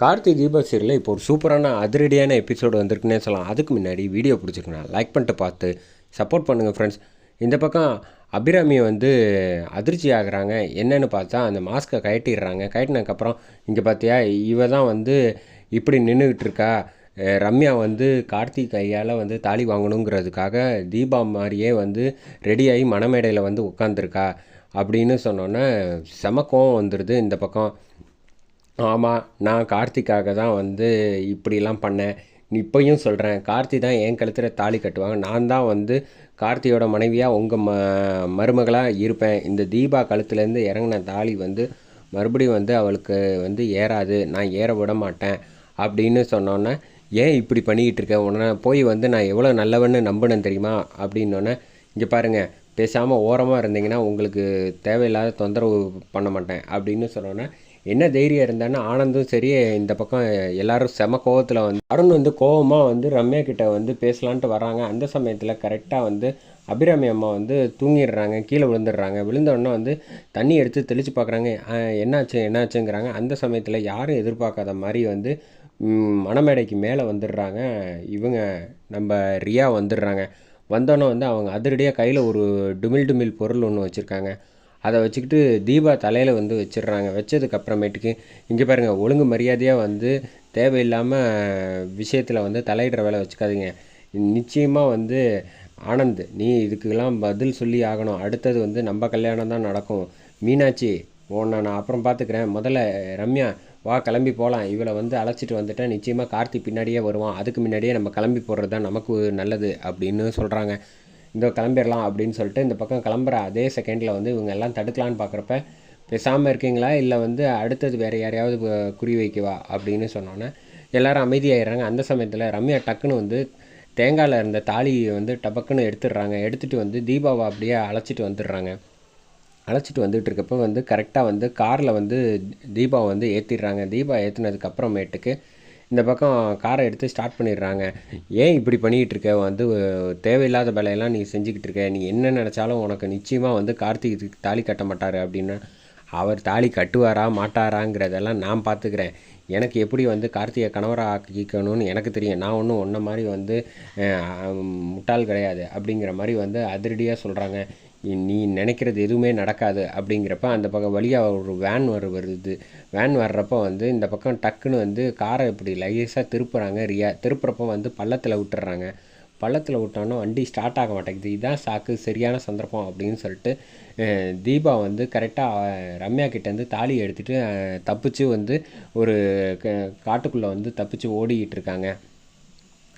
கார்த்தி தீபா சீரியலில் இப்போ ஒரு சூப்பரான அதிரடியான எபிசோடு வந்திருக்குன்னே சொல்லலாம். அதுக்கு முன்னாடி வீடியோ பிடிச்சிருக்கேன் லைக் பண்ணிட்டு பார்த்து சப்போர்ட் பண்ணுங்கள் ஃப்ரெண்ட்ஸ் இந்த பக்கம் அபிராமியை வந்து அதிர்ச்சி ஆகுறாங்க. என்னன்னு பார்த்தா அந்த மாஸ்க்கை கயட்டிடுறாங்க கயட்டினதுக்கப்புறம் இங்கே பார்த்தியா இவ தான் வந்து இப்படி நின்றுக்கிட்டு இருக்கா. ரம்யா வந்து கார்த்தி கையால் வந்து தாலி வாங்கணுங்கிறதுக்காக தீபா மாதிரியே வந்து ரெடியாகி மணமேடையில் வந்து உட்காந்துருக்கா அப்படின்னு சொன்னோன்னே செம கோவம் வந்துடுது இந்த பக்கம். ஆமாம் நான் கார்த்திக்காக தான் வந்து இப்படிலாம் பண்ணேன். இப்பயும் சொல்கிறேன் கார்த்தி தான் என் கழுத்தில் தாலி கட்டுவாங்க. நான் தான் வந்து கார்த்தியோட மனைவியாக உங்கள் ம மருமகளாக இருப்பேன். இந்த தீபா கழுத்துலேருந்து இறங்கின தாலி வந்து மறுபடியும் வந்து அவளுக்கு வந்து ஏறாது. நான் ஏற விட மாட்டேன் அப்படின்னு சொன்னோன்னே ஏன் இப்படி பண்ணிக்கிட்டு இருக்கேன் உடனே போய் வந்து நான் எவ்வளோ நல்லவன்னு நம்பினேன் தெரியுமா? அப்படின்னோடனே இங்கே பாருங்கள் பேசாமல் ஓரமாக இருந்தீங்கன்னா உங்களுக்கு தேவையில்லாத தொந்தரவு பண்ண மாட்டேன். அப்படின்னு சொன்னோன்னே என்ன தைரியம் இருந்தான்னு ஆனந்தும் சரி இந்த பக்கம் எல்லாரும் செம கோவத்தில் வந்து அருண் வந்து கோவமாக வந்து ரம்யா கிட்ட வந்து பேசலான்ட்டு வராங்க. அந்த சமயத்தில் கரெக்டாக வந்து அபிராமி அம்மா வந்து தூங்கிடுறாங்க கீழே விழுந்துடுறாங்க. விழுந்தோடனே வந்து தண்ணி எடுத்து தெளித்து பார்க்குறாங்க என்னாச்சு என்னாச்சுங்கிறாங்க. அந்த சமயத்தில் யாரும் எதிர்பார்க்காத மாதிரி வந்து மணமேடைக்கு மேலே வந்துடுறாங்க. இவங்க நம்ம ரியா வந்துடுறாங்க. வந்தோன்னே வந்து அவங்க அதிரடியாக கையில் ஒரு டுமில் டுமில் பொருள் ஒன்று வச்சுருக்காங்க. அதை வச்சுக்கிட்டு தீபா தலையில் வந்து வச்சிடுறாங்க. வச்சதுக்கப்புறமேட்டுக்கு இங்கே பாருங்கள் ஒழுங்கு மரியாதையாக வந்து தேவையில்லாமல் விஷயத்தில் வந்து தலையிடுற வேலை வச்சுக்காதீங்க. நிச்சயமாக வந்து ஆனந்த் நீ இதுக்கெல்லாம் பதில் சொல்லி ஆகணும். அடுத்தது வந்து நம்ம கல்யாணம் தான் நடக்கும். மீனாட்சி உன்னை நான் அப்புறம் பார்த்துக்கிறேன் முதல்ல ரம்யா வா கிளம்பி போகலாம் இவளை வந்து அழைச்சிட்டு வந்துட்டேன் நிச்சயமாக கார்த்தி பின்னாடியே வருவான். அதுக்கு முன்னாடியே நம்ம கிளம்பி போடுறது தான் நமக்கு நல்லது அப்படின்னு சொல்கிறாங்க இந்த கிளம்பிடலாம் அப்படின்னு சொல்லிட்டு இந்த பக்கம் கிளம்புற அதே செகண்டில் வந்து இவங்க எல்லாம் தடுக்கலான்னு பார்க்குறப்ப பேசாமல் இருக்கீங்களா? இல்லை வந்து அடுத்தது வேறு யாரையாவது குறி வைக்கவா? அப்படின்னு சொன்னோன்னே எல்லாரும் அமைதியாகிடுறாங்க அந்த சமயத்தில் ரம்யா டக்குன்னு வந்து தேங்காயில் இருந்த தாலியை வந்து டபக்குன்னு எடுத்துடுறாங்க. எடுத்துகிட்டு வந்து தீபாவை அப்படியே அழைச்சிட்டு வந்துடுறாங்க. அழைச்சிட்டு வந்துட்டு இருக்கப்போ வந்து கரெக்டாக வந்து காரில் வந்து தீபா வந்து ஏற்றிடுறாங்க தீபா ஏற்றுனதுக்கு அப்புறமேட்டுக்கு இந்த பக்கம் காரை எடுத்து ஸ்டார்ட் பண்ணிடுறாங்க. ஏன் இப்படி பண்ணிக்கிட்டு இருக்க வந்து தேவையில்லாத வேலையெல்லாம் நீ செஞ்சுக்கிட்டு இருக்க நீ என்ன நினச்சாலும் உனக்கு நிச்சயமாக வந்து கார்த்திக் தாலி கட்ட மாட்டார் அப்படின்னா அவர் தாலி கட்டுவாரா மாட்டாராங்கிறதெல்லாம் நான் பார்த்துக்கிறேன். எனக்கு எப்படி வந்து கார்த்திகை கணவராக ஆக்கிக்கணும்னு எனக்கு தெரியும். நான் ஒன்றும் ஒன்றை மாதிரி வந்து முட்டாள் கிடையாது அப்படிங்கிற மாதிரி வந்து அதிரடியாக சொல்கிறாங்க நீ நினைக்கிறது எதுவுமே நடக்காது அப்படிங்கிறப்ப அந்த பக்கம் வழியாக ஒரு வேன் வர வருது. வேன் வர்றப்போ வந்து இந்த பக்கம் டக்குன்னு வந்து காரை இப்படி லைஸாக திருப்புறாங்க. ரியா திருப்புறப்போ வந்து பள்ளத்தில் விட்டுறாங்க. பள்ளத்தில் விட்டோன்னா வண்டி ஸ்டார்ட் ஆக மாட்டேங்குது. இதுதான் சாக்கு சரியான சந்தர்ப்பம் அப்படின்னு சொல்லிட்டு தீபா வந்து கரெக்டாக ரம்யா கிட்டேருந்து தாலி எடுத்துகிட்டு தப்பிச்சு வந்து ஒரு க- காட்டுக்குள்ளே வந்து தப்பிச்சு ஓடிக்கிட்டு இருக்காங்க.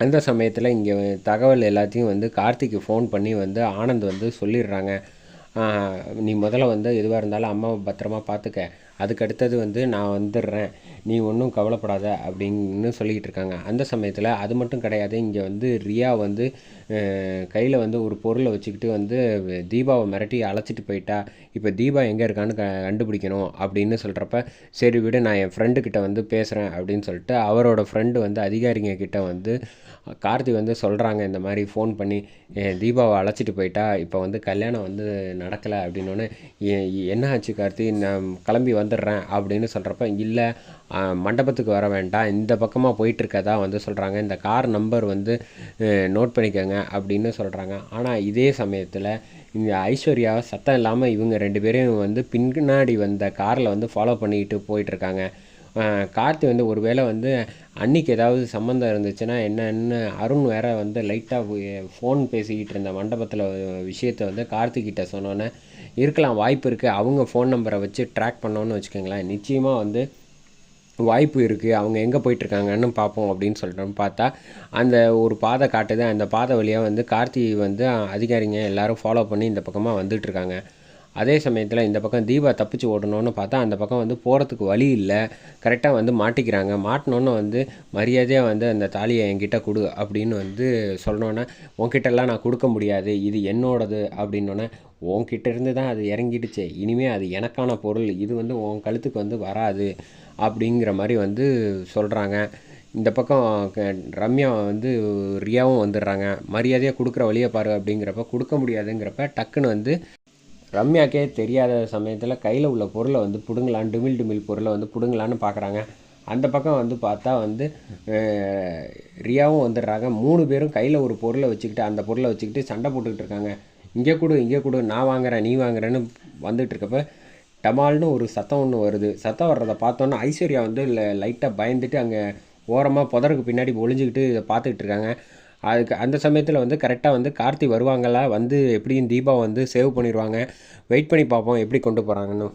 அந்த சமயத்தில் இங்கே தகவல் எல்லாத்தையும் வந்து கார்த்திக்கு ஃபோன் பண்ணி வந்து ஆனந்த் வந்து சொல்லிடுறாங்க. நீ முதல்ல வந்து எதுவாக இருந்தாலும் அம்மாவை பத்திரமா பார்த்துக்க அதுக்கு அடுத்தது வந்து நான் வந்துடுறேன். நீ ஒன்றும் கவலைப்படாத அப்படின்னு சொல்லிக்கிட்டு இருக்காங்க. அந்த சமயத்தில் அது மட்டும் கிடையாது இங்கே வந்து ரியா வந்து கையில் வந்து ஒரு பொருளை வச்சுக்கிட்டு வந்து தீபாவை மிரட்டி அழைச்சிட்டு போயிட்டா இப்போ தீபா எங்கே இருக்கான்னு க கண்டுபிடிக்கணும் அப்படின்னு சொல்கிறப்ப சரி விடு நான் என் ஃப்ரெண்டுக்கிட்ட வந்து பேசுகிறேன் அப்படின்னு சொல்லிட்டு அவரோட ஃப்ரெண்டு வந்து அதிகாரிங்க கிட்ட வந்து கார்த்தி வந்து சொல்கிறாங்க இந்த மாதிரி ஃபோன் பண்ணி தீபாவை அழைச்சிட்டு போயிட்டா இப்போ வந்து கல்யாணம் வந்து நடக்கலை அப்படின்னோடனே என்ன ஆச்சு கார்த்தி? நான் கிளம்பி வந்துடுறேன் அப்படின்னு சொல்கிறப்ப இல்லை மண்டபத்துக்கு வர வேண்டாம் இந்த பக்கமாக போயிட்டுருக்கதா வந்து சொல்கிறாங்க இந்த கார் நம்பர் வந்து நோட் பண்ணிக்கோங்க. அப்படின்னு சொல்கிறாங்க ஆனால் இதே சமயத்தில் இங்கே ஐஸ்வர்யா சத்தம் இல்லாமல் இவங்க ரெண்டு பேரையும் வந்து பின்னாடி வந்த காரில் வந்து ஃபாலோ பண்ணிக்கிட்டு போயிட்டுருக்காங்க. கார்த்தி வந்து ஒருவேளை வந்து அன்னைக்கு ஏதாவது சம்மந்தம் இருந்துச்சுன்னா என்னன்னு அருண் வேற வந்து லைட்டாக ஃபோன் பேசிக்கிட்டு இருந்த மண்டபத்தில் விஷயத்தை வந்து கார்த்திகிட்ட சொன்னோன்னே இருக்கலாம் வாய்ப்பு இருக்குது அவங்க ஃபோன் நம்பரை வச்சு ட்ராக் பண்ணோன்னு வச்சுக்கோங்களேன். நிச்சயமாக வந்து வாய்ப்பு இருக்குது அவங்க எங்கே போயிட்டுருக்காங்கன்னு பார்ப்போம் அப்படின்னு சொல்லிட்டு பார்த்தா அந்த ஒரு பாதை காட்டுது. அந்த பாதை வழியாக வந்து கார்த்தி வந்து அதிகாரிங்க எல்லாரும் ஃபாலோ பண்ணி இந்த பக்கமாக வந்துட்டுருக்காங்க. அதே சமயத்தில் இந்த பக்கம் தீபா தப்பிச்சு ஓடணும்னு பார்த்தா அந்த பக்கம் வந்து போகிறதுக்கு வழி இல்லை. கரெக்டாக வந்து மாட்டிக்கிறாங்க. மாட்டினோன்னு வந்து மரியாதையாக வந்து அந்த தாலியை என்கிட்ட கொடு அப்படின்னு வந்து சொன்னோன்னே உன்கிட்டலாம் நான் கொடுக்க முடியாது. இது என்னோடது அப்படின்னோடனே உன்கிட்ட இருந்து தான் அது இறங்கிடுச்சே. இனிமேல் அது எனக்கான பொருள். இது வந்து உன் கழுத்துக்கு வந்து வராது அப்படிங்கிற மாதிரி வந்து சொல்கிறாங்க இந்த பக்கம் க- ரம்யா வந்து ரியாவும் வந்துடுறாங்க. மரியாதையாக கொடுக்குற வழியை பாரு அப்படிங்கிறப்ப கொடுக்க முடியாதுங்கிறப்ப டக்குன்னு வந்து ரம்யாக்கே தெரியாத சமயத்தில் கையில் உள்ள பொருளை வந்து பிடுங்கலான்னு டுமில் டுமில் பொருளை வந்து பிடுங்கலான்னு பார்க்குறாங்க அந்த பக்கம் வந்து பார்த்தா வந்து ரியாவும் வந்துடுறாங்க. மூணு பேரும் கையில் ஒரு பொருளை வச்சுக்கிட்டு அந்த பொருளை வச்சுக்கிட்டு சண்டை போட்டுக்கிட்டு இருக்காங்க. இங்கே கொடு இங்கே கொடு நான் வாங்குறேன் நீ வாங்குறேன்னு வந்துட்டு இருக்கப்ப டமால்னு ஒரு சத்தம் ஒன்று வருது. சத்தம் வர்றதை பார்த்தோன்னே ஐஸ்வர்யா வந்து லைட்டாக பயந்துட்டு அங்கே ஓரமாக புதருக்கு பின்னாடி ஒளிஞ்சுக்கிட்டு இதை பார்த்துக்கிட்டு இருக்காங்க. அதுக்கு அந்த சமயத்தில் வந்து கரெக்டாக வந்து கார்த்தி வருவாங்களா? வந்து எப்படியும் தீபா வந்து சேவ் பண்ணிடுவாங்க வெயிட் பண்ணி பார்ப்போம் எப்படி கொண்டு போகிறாங்கன்னு